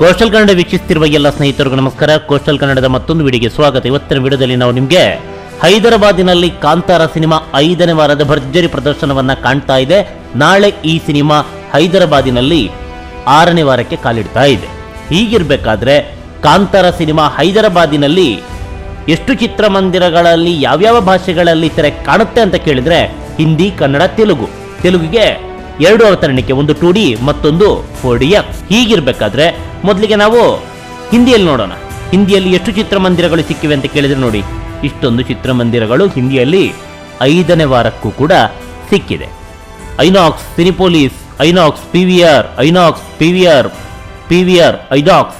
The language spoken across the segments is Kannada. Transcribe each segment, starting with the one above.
ಕೋಸ್ಟಲ್ ಕನ್ನಡ ವೀಕ್ಷಿಸುತ್ತಿರುವ ಎಲ್ಲ ಸ್ನೇಹಿತರಿಗೆ ನಮಸ್ಕಾರ. ಕೋಸ್ಟಲ್ ಕನ್ನಡದ ಮತ್ತೊಂದು ವಿಡಿಯೋಗೆ ಸ್ವಾಗತ. ಇವತ್ತಿನ ವಿಡಿಯೋದಲ್ಲಿ ನಾವು ನಿಮಗೆ ಹೈದರಾಬಾದಿನಲ್ಲಿ ಕಾಂತಾರ ಸಿನಿಮಾ ಐದನೇ ವಾರದ ಭರ್ಜರಿ ಪ್ರದರ್ಶನವನ್ನ ಕಾಣ್ತಾ ಇದೆ. ನಾಳೆ ಈ ಸಿನಿಮಾ ಹೈದರಾಬಾದಿನಲ್ಲಿ ಆರನೇ ವಾರಕ್ಕೆ ಕಾಲಿಡ್ತಾ ಇದೆ. ಹೀಗಿರಬೇಕಾದ್ರೆ ಕಾಂತಾರ ಸಿನಿಮಾ ಹೈದರಾಬಾದಿನಲ್ಲಿ ಎಷ್ಟು ಚಿತ್ರಮಂದಿರಗಳಲ್ಲಿ, ಯಾವ್ಯಾವ ಭಾಷೆಗಳಲ್ಲಿ ತೆರೆ ಕಾಣುತ್ತೆ ಅಂತ ಕೇಳಿದ್ರೆ ಹಿಂದಿ, ಕನ್ನಡ, ತೆಲುಗು. ತೆಲುಗಿಗೆ ಎರಡು ಅವತರಣಿಕೆ, ಒಂದು ಟು ಡಿ ಮತ್ತೊಂದು ಫೋರ್ ಡಿ ಎಫ್. ಹೀಗಿರ್ಬೇಕಾದ್ರೆ ಮೊದಲಿಗೆ ನಾವು ಹಿಂದಿಯಲ್ಲಿ ನೋಡೋಣ. ಹಿಂದಿಯಲ್ಲಿ ಎಷ್ಟು ಚಿತ್ರಮಂದಿರಗಳು ಸಿಕ್ಕಿವೆ ಅಂತ ಕೇಳಿದ್ರೆ ನೋಡಿ. ಇಷ್ಟೊಂದು ಚಿತ್ರಮಂದಿರಗಳು ಹಿಂದಿಯಲ್ಲಿ ಐದನೇ ವಾರಕ್ಕೂ ಕೂಡ ಸಿಕ್ಕಿದೆ. Inox, Cinepolis, Inox P V R Inox P V R P V R Inox.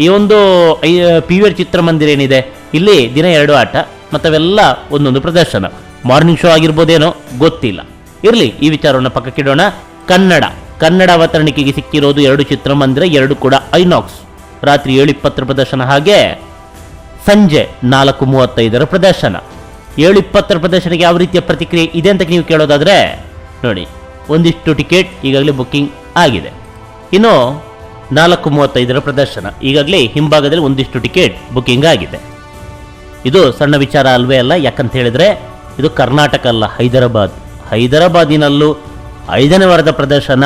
ಈ ಒಂದು, ಐ ಪಿ ವಿ ಆರ್ ಚಿತ್ರಮಂದಿರ ಏನಿದೆ? ಇಲ್ಲಿ ದಿನ ಎರಡು ಆಟ, ಮತ್ತವೆಲ್ಲ ಒಂದೊಂದು ಪ್ರದರ್ಶನ. ಮಾರ್ನಿಂಗ್ ಶೋ ಆಗಿರ್ಬೋದೇನೋ ಗೊತ್ತಿಲ್ಲ. ಇರಲಿ, ಈ ವಿಚಾರವನ್ನು ಪಕ್ಕಕ್ಕಿಡೋಣ. ಕನ್ನಡ. ಕನ್ನಡ ಅವತರಣಿಕೆಗೆ ಸಿಕ್ಕಿರೋದು ಎರಡು ಚಿತ್ರಮಂದಿರ ಎರಡು ಕೂಡ ಐನಾಕ್ಸ್. ರಾತ್ರಿ ಏಳು ಇಪ್ಪತ್ತರ ಪ್ರದರ್ಶನ ಹಾಗೆ ಸಂಜೆ ನಾಲ್ಕು ಮೂವತ್ತೈದರ ಪ್ರದರ್ಶನ. ಏಳು ಇಪ್ಪತ್ತರ ಪ್ರದರ್ಶನಕ್ಕೆ ಯಾವ ರೀತಿಯ ಪ್ರತಿಕ್ರಿಯೆ ಇದೆ ಅಂತ ನೀವು ಕೇಳೋದಾದರೆ ನೋಡಿ, ಒಂದಿಷ್ಟು ಟಿಕೆಟ್ ಈಗಾಗಲೇ ಬುಕ್ಕಿಂಗ್ ಆಗಿದೆ. ಇನ್ನು ನಾಲ್ಕು ಮೂವತ್ತೈದರ ಪ್ರದರ್ಶನ. ಈಗಾಗಲೇ ಹಿಂಭಾಗದಲ್ಲಿ ಒಂದಿಷ್ಟು ಟಿಕೆಟ್ ಬುಕ್ಕಿಂಗ್ ಆಗಿದೆ. ಇದು ಸಣ್ಣ ವಿಚಾರ ಅಲ್ವೇ ಅಲ್ಲ, ಯಾಕಂತ ಹೇಳಿದ್ರೆ ಇದು ಕರ್ನಾಟಕ ಅಲ್ಲ, ಹೈದರಾಬಾದ್. ಹೈದರಾಬಾದಿನಲ್ಲೂ ಐದನೇ ವಾರದ ಪ್ರದರ್ಶನ.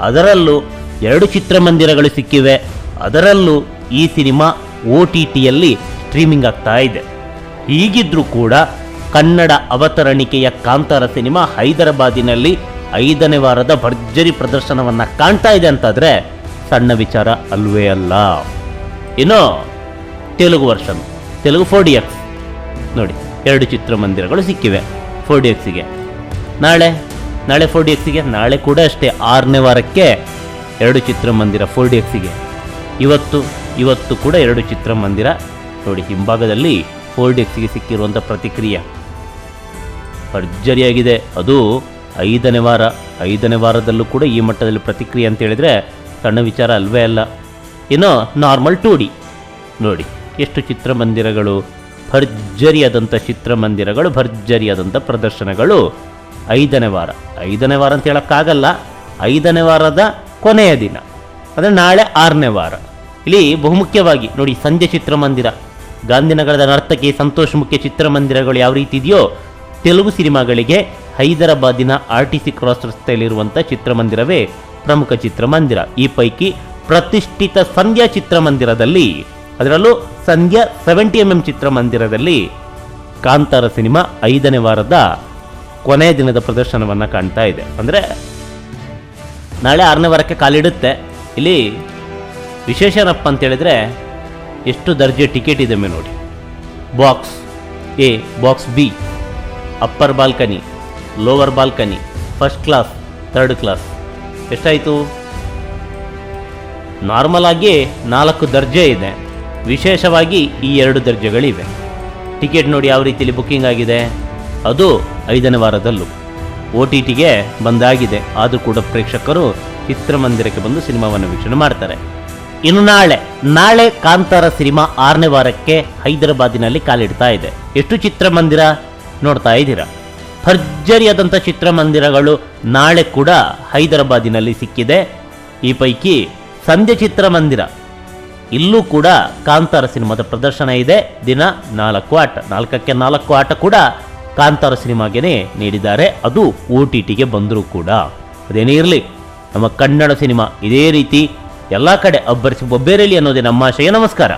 ಅದರಲ್ಲೂ ಎರಡು ಚಿತ್ರಮಂದಿರಗಳು ಸಿಕ್ಕಿವೆ. ಅದರಲ್ಲೂ ಈ ಸಿನಿಮಾ ಒ ಟಿ ಟಿಯಲ್ಲಿ ಸ್ಟ್ರೀಮಿಂಗ್ ಆಗ್ತಾ ಇದೆ. ಹೀಗಿದ್ರೂ ಕೂಡ ಕನ್ನಡ ಅವತರಣಿಕೆಯ ಕಾಂತಾರ ಸಿನಿಮಾ ಹೈದರಾಬಾದಿನಲ್ಲಿ ಐದನೇ ವಾರದ ಭರ್ಜರಿ ಪ್ರದರ್ಶನವನ್ನ ಕಾಣ್ತಾ ಇದೆ ಅಂತಾದ್ರೆ ಸಣ್ಣ ವಿಚಾರ ಅಲ್ವೇ ಅಲ್ಲ. ಇನ್ನು Telugu version. Telugu four D X. ನೋಡಿ, ಎರಡು ಚಿತ್ರಮಂದಿರಗಳು ಸಿಕ್ಕಿವೆ. ಫೋರ್ ಡಿ ಎಕ್ಸಿಗೆ ನಾಳೆ ನಾಳೆ ಫೋರ್ ಡಿ ಎಕ್ಸಿಗೆ ನಾಳೆ ಕೂಡ ಅಷ್ಟೇ ಆರನೇ ವಾರಕ್ಕೆ ಎರಡು ಚಿತ್ರಮಂದಿರ ಫೋರ್ ಡಿ ಎಕ್ಸಿಗೆ ಇವತ್ತು ಇವತ್ತು ಕೂಡ ಎರಡು ಚಿತ್ರಮಂದಿರ ನೋಡಿ, ಹಿಂಭಾಗದಲ್ಲಿ ಫೋರ್ ಡಿ ಎಕ್ಸಿಗೆ ಸಿಕ್ಕಿರುವಂಥ ಪ್ರತಿಕ್ರಿಯೆ. ಭರ್ಜರಿಯಾಗಿದೆ. ಅದು ಐದನೇ ವಾರ, ಐದನೇ ವಾರದಲ್ಲೂ ಕೂಡ ಈ ಮಟ್ಟದಲ್ಲಿ ಪ್ರತಿಕ್ರಿಯೆ ಅಂತ ಹೇಳಿದರೆ ಸಣ್ಣ ವಿಚಾರ ಅಲ್ವೇ ಅಲ್ಲ. ಇನ್ನು ನಾರ್ಮಲ್ ಟು ಡಿ ನೋಡಿ, ಎಷ್ಟು ಚಿತ್ರಮಂದಿರಗಳು ಭರ್ಜರಿಯಾದಂಥ ಚಿತ್ರಮಂದಿರಗಳು ಭರ್ಜರಿಯಾದಂಥ ಪ್ರದರ್ಶನಗಳು ಐದನೇ ವಾರ. ಐದನೇ ವಾರ ಅಂತ ಹೇಳೋಕ್ಕಾಗಲ್ಲ. ಐದನೇ ವಾರದ ಕೊನೆಯ ದಿನ. ಅಂದರೆ ನಾಳೆ ಆರನೇ ವಾರ. ಇಲ್ಲಿ ಬಹುಮುಖ್ಯವಾಗಿ ನೋಡಿ ಸಂಜೆ ಚಿತ್ರಮಂದಿರ. ಗಾಂಧಿನಗರದ ನರ್ತಕಿ ಸಂತೋಷ್ ಮುಖ್ಯ ಚಿತ್ರಮಂದಿರಗಳು ಯಾವ ರೀತಿ ಇದೆಯೋ ತೆಲುಗು ಸಿನಿಮಾಗಳಿಗೆ ಹೈದರಾಬಾದಿನ ಆರ್ ಟಿ ಸಿ ಕ್ರಾಸ್ ರಸ್ತೆಯಲ್ಲಿರುವಂಥ ಚಿತ್ರಮಂದಿರವೇ ಪ್ರಮುಖ ಚಿತ್ರಮಂದಿರ. ಈ ಪೈಕಿ ಪ್ರತಿಷ್ಠಿತ ಸಂಧ್ಯಾ ಚಿತ್ರಮಂದಿರದಲ್ಲಿ, ಅದರಲ್ಲೂ ಸಂಧ್ಯಾ ಸೆವೆಂಟಿ ಎಂ ಎಂ ಚಿತ್ರಮಂದಿರದಲ್ಲಿ ಕಾಂತಾರ ಸಿನಿಮಾ ಐದನೇ ವಾರದ ಕೊನೆಯ ದಿನದ ಪ್ರದರ್ಶನವನ್ನು ಕಾಣ್ತಾ ಇದೆ. ಅಂದರೆ ನಾಳೆ ಆರನೇ ವಾರಕ್ಕೆ ಕಾಲಿಡುತ್ತೆ. ಇಲ್ಲಿ ವಿಶೇಷ ಏನಪ್ಪ ಅಂತ ಹೇಳಿದ್ರೆ ಎಷ್ಟು ದರ್ಜೆ ಟಿಕೆಟ್ ಇದೆ ಮೇ ನೋಡಿ. Box A, box B, upper balcony, lower balcony, first class, third class. ಎಷ್ಟಾಯಿತು? ನಾರ್ಮಲ್ ಆಗಿ ನಾಲ್ಕು ದರ್ಜೆ ಇದೆ. ವಿಶೇಷವಾಗಿ ಈ ಎರಡು ದರ್ಜೆಗಳಿವೆ. ಟಿಕೆಟ್ ನೋಡಿ ಯಾವ ರೀತಿಯಲ್ಲಿ ಬುಕ್ಕಿಂಗ್ ಆಗಿದೆ. ಅದು ಐದನೇ ವಾರದಲ್ಲೂ. ಒ ಟಿ ಟಿಗೆ ಬಂದಾಗಿದೆ. ಆದರೂ ಕೂಡ ಪ್ರೇಕ್ಷಕರು ಚಿತ್ರಮಂದಿರಕ್ಕೆ ಬಂದು ಸಿನಿಮಾವನ್ನು ವೀಕ್ಷಣೆ ಮಾಡ್ತಾರೆ. ಇನ್ನು ನಾಳೆ ನಾಳೆ ಕಾಂತಾರ ಸಿನಿಮಾ ಆರನೇ ವಾರಕ್ಕೆ ಹೈದರಾಬಾದಿನಲ್ಲಿ ಕಾಲಿಡ್ತಾ ಇದೆ. ಎಷ್ಟು ಚಿತ್ರಮಂದಿರ ನೋಡ್ತಾ ಇದ್ದೀರಾ? ಭರ್ಜರಿಯಾದಂಥ ಚಿತ್ರಮಂದಿರಗಳು ನಾಳೆ ಕೂಡ ಹೈದರಾಬಾದಿನಲ್ಲಿ ಸಿಕ್ಕಿದೆ. ಈ ಪೈಕಿ ಸಂಧ್ಯೆ ಚಿತ್ರಮಂದಿರ. ಇಲ್ಲೂ ಕೂಡ ಕಾಂತಾರ ಸಿನಿಮಾದ ಪ್ರದರ್ಶನ ಇದೆ. ದಿನ ನಾಲ್ಕು ಆಟ, ನಾಲ್ಕಕ್ಕೆ ನಾಲ್ಕು ಆಟ ಕೂಡ ಕಾಂತಾರ ಸಿನಿಮಾಗೆನೇ ನೀಡಿದ್ದಾರೆ. ಅದು ಒ ಟಿ ಟಿಗೆ ಬಂದರೂ ಕೂಡ. ಅದೇನೇ ಇರಲಿ, ನಮ್ಮ ಕನ್ನಡ ಸಿನಿಮಾ ಇದೇ ರೀತಿ ಎಲ್ಲ ಕಡೆ ಅಬ್ಬರಿಸಿ ಬೊಬ್ಬೇರಲಿ ಅನ್ನೋದೇ ನಮ್ಮ ಆಶಯ. ನಮಸ್ಕಾರ.